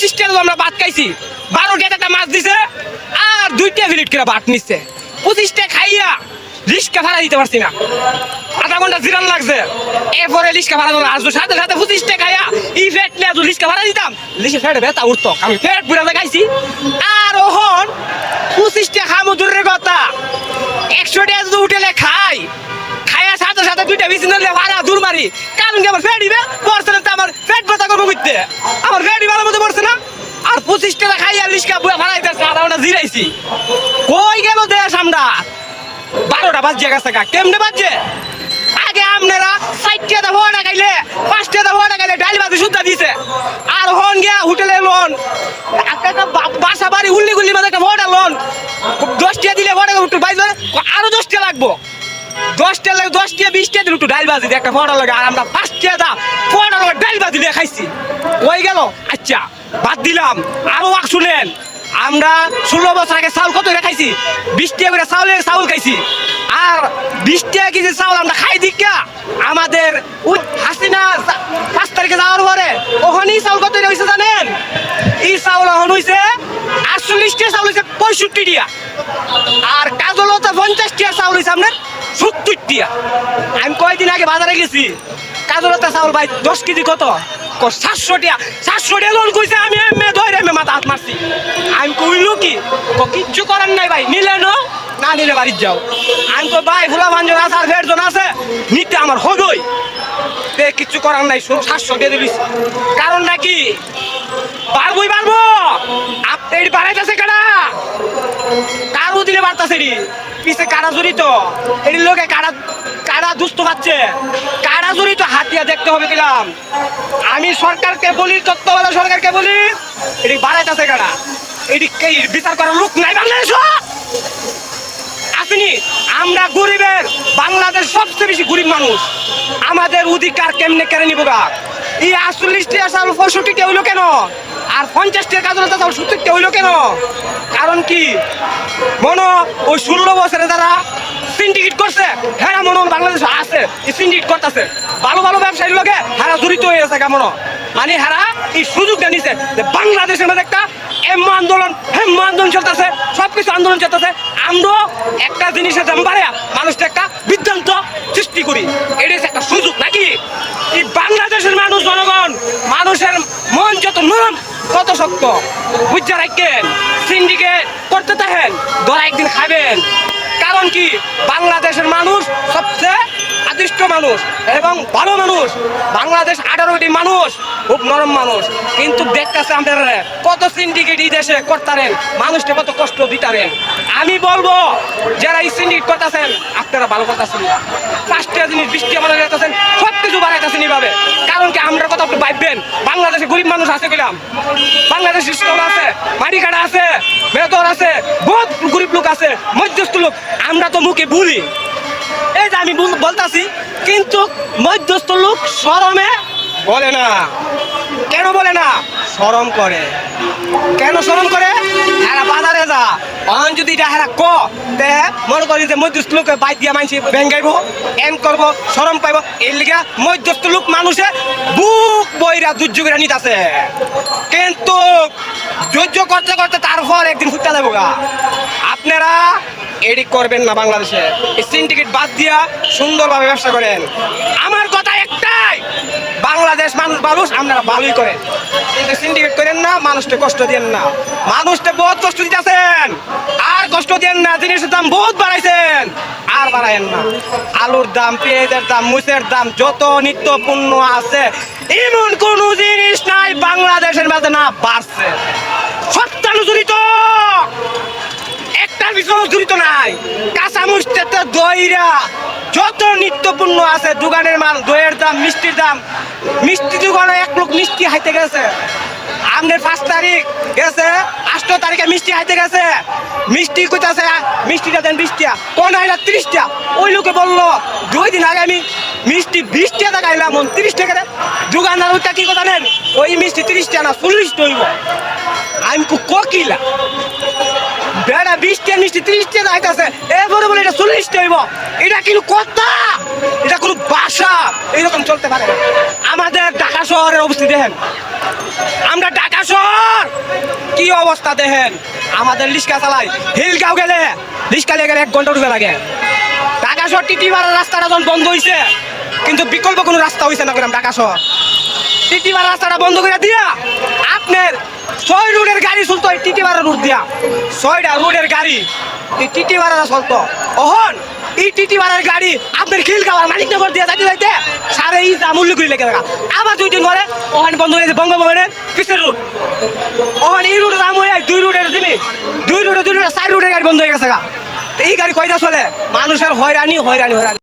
পঁচিশ টাকা আমরা ভাত খাইছি। বারো টাকা একটা মাছ দিছে, আর দুইটা মিনিট করে ভাত নিচ্ছে পঁচিশ টাকা খাইয়া রিক্সা ভাড়া দিতে পারছি না। আধা ঘণ্টা জিরান লাগছে। এরপরে রিক্সা ভাড়া দিলাম। আসব সাথে সাথে পঁচিশ টাকা খাইয়া ই ফেট নিয়ে যদি রিক্সা ভাড়া দিতাম লিখে ফেট বেতা উঠতো। আমি ফেট পুরাতে খাইছি আর ওহন পঁচিশ টাকা খামো, দূরের কথা। একশো টাকা যদি উঠেলে সাথে দুইটা বিচি নিলে ভাড়া দূর মারি। কারণ কি আমার ফেট দিবে পড়ছে না আমার ফেট ব্যথা করব বুঝতে আমার ফেট ভালো মতো পড়ছে না? আর পঁচিশ টাকা খাইয়া লিস্কা বুয়া ভাড়াইতেছে আধা ঘণ্টা জিরাইছি। কই গেল দেশ আমরা? বারোটা বাজছে গেছে গা, কেমনে বাজছে? আগে আপনারা ষাটটা দা ভোটা খাইলে পাঁচটা দা ভোটা খাইলে ডাল বাজি সুদ্ধা দিছে। আর হন গিয়া হোটেলে লোন। একটা বাসা বাড়ি উল্লি গুল্লি মাঝে একটা ভোটা লোন দশটা দিলে ভোটা বাইরে আরও দশটা লাগবো। দশটা লাগে দশটা বিশটা দিল একটু ডাল বাজি দিয়ে একটা ফোটা লাগে, আর আমরা পাঁচটা দা ফোটা লাগে ডাল বাজি দিয়ে খাইছি। ওই গেল? আচ্ছা বাদ দিলাম। আরও ওয়াক শুনেন। আমরা ষোলো বছর আগে চাউল কত করে খাইছি? বিশ করে চাউলের চাউল খাইছি। আর বিশ টাকা কেজি চাউল আমরা খাই দিকা আমাদের হাসিনা পাঁচ তারিখে যাওয়ার পরে ওখানেই চাউল কত হয়েছে জানেন? এই চাউল এখন হয়েছে আটচল্লিশ টাকা চাউল হয়েছে পঁয়ষট্টি টিয়া আর কাজলতা পঞ্চাশ টিয়া চাউল হয়েছে আপনার সত্তর টিয়া। আমি কয়দিন আগে বাজারে গেছি। কাজলতা চাউল, ভাই, দশ কেজি কত? সাতশো টিয়া। সাতশো টিয়া লোন কইছে, আমি ধরে এমএ মাথা হাত মারছি। আমি কইলু কি? কিচ্ছু করার নাই, ভাই, নিলে নো, না নিলে বাড়ির যাও। আমি তো ভাই, ফুলা ভাঞ্জন আছে আর ফের জন আছে, নিতে আমার হবই কিচ্ছু করার নাই শুধু সাতশো দিয়ে দিবি। কারণ নাকি পারবই পারব? আপনি বাড়াইতেছে কারা? আমি সরকারকে বলি তত্ত্বাবধায়ক সরকারকে বলি, এটি বাড়াইতেছে কারা? এটি বিচার করার লোক নাই বাংলাদেশ? আপনি আমরা গরিবের বাংলাদেশ সবচেয়ে বেশি গরিব মানুষ। আমাদের অধিকার কেমনে কেড়ে নিব এই আটচল্লিশটি আসার পঁয়ষট্টিটা হইল কেন? আর পঞ্চাশটি কাজ হলো তাও সত্তরটা হইল কেন? কারণ কি? মনো, ওই ষোলো বছরে তারা সিন্ডিকেট করছে হ্যাঁ মনে, বাংলাদেশ আছে সিন্ডিকেট করতেছে। ভালো ভালো ব্যবসায়ীর লোকে হ্যাঁ জড়িত হয়ে আছে কেমন মানে। হারা এই সুযোগটা নিছে যে বাংলাদেশের মধ্যে একটা এম আন্দোলন হেম আন্দোলন চলতেছে সব কিছু আন্দোলন চলতেছে। আমরা একটা জিনিসের দাম বাড়ে মানুষটা একটা বিভ্রান্ত সৃষ্টি করি। এটা একটা সুযোগ নাকি? এই বাংলাদেশের মানুষ, জনগণ, মানুষের মন যত নরম কত শক্ত? বুঝতে রাখেন সিন্ডিকেট করতে থাকেন ধরা একদিন খাবেন। কারণ কি? বাংলাদেশের মানুষ সবচেয়ে আদিষ্ট মানুষ এবং ভালো মানুষ। বাংলাদেশ আঠারো কোটি মানুষ, খুব নরম মানুষ। কিন্তু দেখতেছে আমাদের কত সিন্ডিকেট এই দেশে করতারেন, মানুষকে কত কষ্ট দিতারেন। আমি বলব, যারা এই সিন্ডিকেট করতেছেন, আপনারা ভালো করতেছেন পাঁচটা জিনিস বৃষ্টি আমাদের সব কিছু বাড়াইতেছেন এইভাবে। কারণ কি আমরা কথা আপনি ভাববেন বাংলাদেশে গরিব মানুষ আছে কিলাম বাংলাদেশ স্টল আছে মাটিকাটা আছে বেতর আছে, বহুত গরিব লোক আছে, মধ্যস্থ লোক। আমরা তো মুখে বলি। এই যে আমি বল- বলতাছি, কিন্তু মধ্যস্থ লোক শরমে বলে না। কেন বলে না? শরম করে। কেন শরম করে? যা অন যদি এটা হেরা ক, তে মনে করি যে মধ্যস্থ লোক বাইক দিয়া মানছি বেঙ্গাইব এন করব শরম পাইব। এর লিগে মধ্যস্থ লোক মানুষে বুক বইরা দুর্যোগেরা নিতাছে কিন্তু সহ্য করতে করতে তারপর একদিন ফুটতে দেবো গা। আপনারা এডিট করবেন না বাংলাদেশে। এই সিন্ডিকেট বাদ দিয়া সুন্দরভাবে ব্যবসা করেন। আমার কথা একটাই বাংলাদেশ মানুষ, আপনারা ভালোই করেন। কিন্তু সিন্ডিকেট করেন না, মানুষকে কষ্ট দেন না। মানুষকে বহুত কষ্ট দিতেছেন, আর কষ্ট দেন না, জিনিসের দাম বহুত বাড়াইছেন, আর বাড়ায়েন না। আলুর দাম, পেঁয়াজের দাম, মুসের দাম, যত নিত্য পণ্য আছে, এমন কোন জিনিস নাই, বাংলাদেশের মাঝে না বাড়ছে। সত্যানু জড়িত একটা বিষয় জড়িত নাই। কাঁচা মুষ্টিতে দইরা যত নিত্যপূর্ণ আছে দোকানের মাল, দইয়ের দাম, মিষ্টির দাম, মিষ্টি দোকানে এক লোক মিষ্টি হাইতে গেছে। আমাদের পাঁচ তারিখ গেছে, আষ্ট তারিখে মিষ্টি হাইতে গেছে। মিষ্টি কইতাছে মিষ্টিটা দেন বিশটা কোন আইলা ত্রিশটা ওই লোকে বলল, দুই দিন আগে আমি মিষ্টি বিশ টাকা খাইলাম তিরিশ টাকা দোকানদার ওইটা কি কথা নেন ওই মিষ্টি তিরিশ টাকা না চল্লিশ হইব। আমি কোকিলা বেড়া বিশটা মিষ্টি, ত্রিশটা যাইতেছে এরপরে বলে এটা চল্লিশটা হইব। এটা কিন্তু কথা। এটা কোনো বাসা এইরকম চলতে পারে আমাদের ঢাকা শহরের অবস্থিতি দেখেন। আমরা ঢাকা শহর। কি অবস্থা দেখেন? আমাদের লিস্কা চালাই হিলগাঁও গেলে লিস্কা গেলে এক ঘণ্টা ঢুকে লাগে। ঢাকা শহর টিটি ভাড়ার রাস্তাটা যখন বন্ধ হয়েছে কিন্তু বিকল্প কোনো রাস্তা হয়েছে না ঢাকা শহর। টিটি ভাড়া রাস্তাটা বন্ধ করে দিয়া, আপনার ছয় রুটের গাড়ি চলতো টিটি ভাড়া রুট দিয়া। ছয়টা রুটের গাড়ি, এই টিটি ভাড়া চলতো। ওহন এই টিটি ভাড়ার গাড়ি আপনার খিল খাওয়ার মালিকনগর দিয়ে যাইতে যাইতে সাড়ে এই মূল্য করে লেগে থাকা আবার দুই দিন পরে ওখানে বন্ধ হয়ে গেছে, বঙ্গভবনের পিছের রুট ওখানে এই রুটের দাম হয়ে যায় দুই রুটের দিবি দুই রুটে দুই রুটে চার রুটের গাড়ি বন্ধ হয়ে গেছে। এই গাড়ি কয়টা চলে? মানুষের হয়রানি হয়রানি হয়রানি।